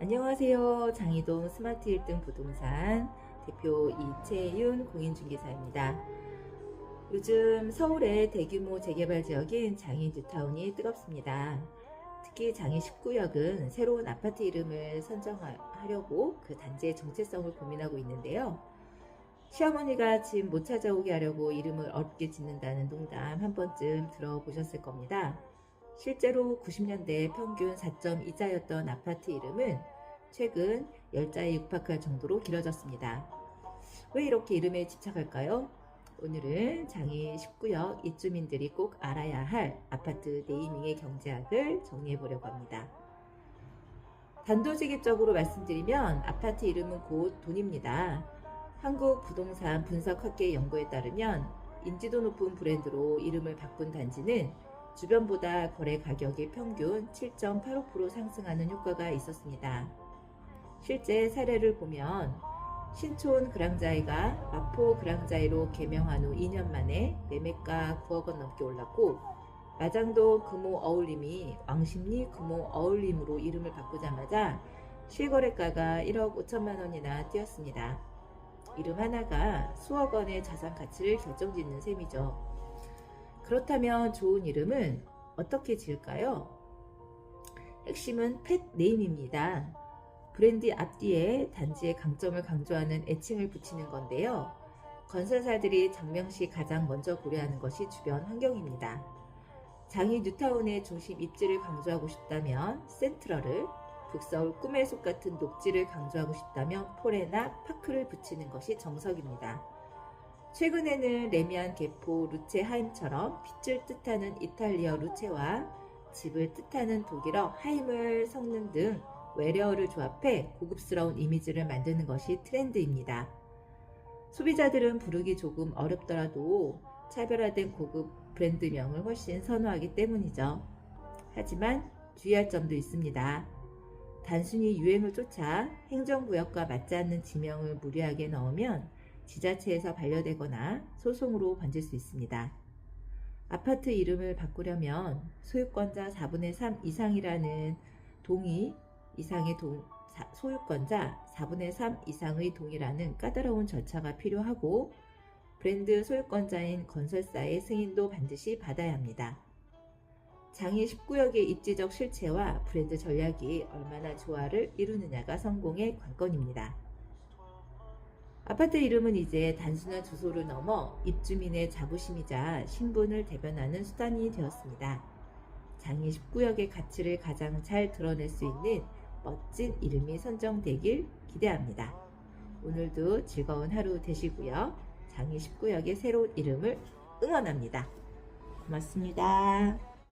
안녕하세요. 장희동 스마트 1등 부동산 대표 이채윤 공인중개사입니다. 요즘 서울의 대규모 재개발 지역인 장인 뉴타운이 뜨겁습니다. 특히 장인 19역은 새로운 아파트 이름을 선정하려고 그 단지의 정체성을 고민하고 있는데요. 시어머니가 집 못 찾아오게 하려고 이름을 어렵게 짓는다는 농담 한 번쯤 들어보셨을 겁니다. 실제로 90년대 평균 4.2자였던 아파트 이름은 최근 10자에 육박할 정도로 길어졌습니다. 왜 이렇게 이름에 집착할까요? 오늘은 장애 19역 입주민들이 꼭 알아야 할 아파트 네이밍의 경제학을 정리해 보려고 합니다. 단도직입적으로 말씀드리면 아파트 이름은 곧 돈입니다. 한국 부동산 분석학계 연구에 따르면 인지도 높은 브랜드로 이름을 바꾼 단지는 주변보다 거래 가격이 평균 7.85% 상승하는 효과가 있었습니다. 실제 사례를 보면 신촌 그랑자이가 마포 그랑자이로 개명한 후 2년 만에 매매가 9억 원 넘게 올랐고 마장동 금호 어울림이 왕십리 금호 어울림으로 이름을 바꾸자마자 실거래가가 1억 5천만 원이나 뛰었습니다. 이름 하나가 수억 원의 자산 가치를 결정짓는 셈이죠. 그렇다면 좋은 이름은 어떻게 지을까요? 핵심은 펫 네임입니다. 브랜드 앞뒤에 단지의 강점을 강조하는 애칭을 붙이는 건데요. 건설사들이 장명시 가장 먼저 고려하는 것이 주변 환경입니다. 장이 뉴타운의 중심 입지를 강조하고 싶다면 센트럴을, 북서울 꿈의 숲 같은 녹지를 강조하고 싶다면 폴에나 파크를 붙이는 것이 정석입니다. 최근에는 레미안 개포 루체하임처럼 빛을 뜻하는 이탈리아 루체와 집을 뜻하는 독일어 하임을 섞는 등 외래어를 조합해 고급스러운 이미지를 만드는 것이 트렌드입니다. 소비자들은 부르기 조금 어렵더라도 차별화된 고급 브랜드명을 훨씬 선호하기 때문이죠. 하지만 주의할 점도 있습니다. 단순히 유행을 쫓아 행정구역과 맞지 않는 지명을 무리하게 넣으면 지자체에서 반려되거나 소송으로 번질 수 있습니다. 아파트 이름을 바꾸려면 소유권자 4분의 3 이상이라는 동의 이상의 동, 사- 소유권자 4분의 3 이상의 동의라는 까다로운 절차가 필요하고 브랜드 소유권자인 건설사의 승인도 반드시 받아야 합니다. 장애 19역의 입지적 실체와 브랜드 전략이 얼마나 조화를 이루느냐가 성공의 관건입니다. 아파트 이름은 이제 단순한 주소를 넘어 입주민의 자부심이자 신분을 대변하는 수단이 되었습니다. 장애 19역의 가치를 가장 잘 드러낼 수 있는 멋진 이름이 선정되길 기대합니다. 오늘도 즐거운 하루 되시고요. 장애 19역의 새로운 이름을 응원합니다. 고맙습니다.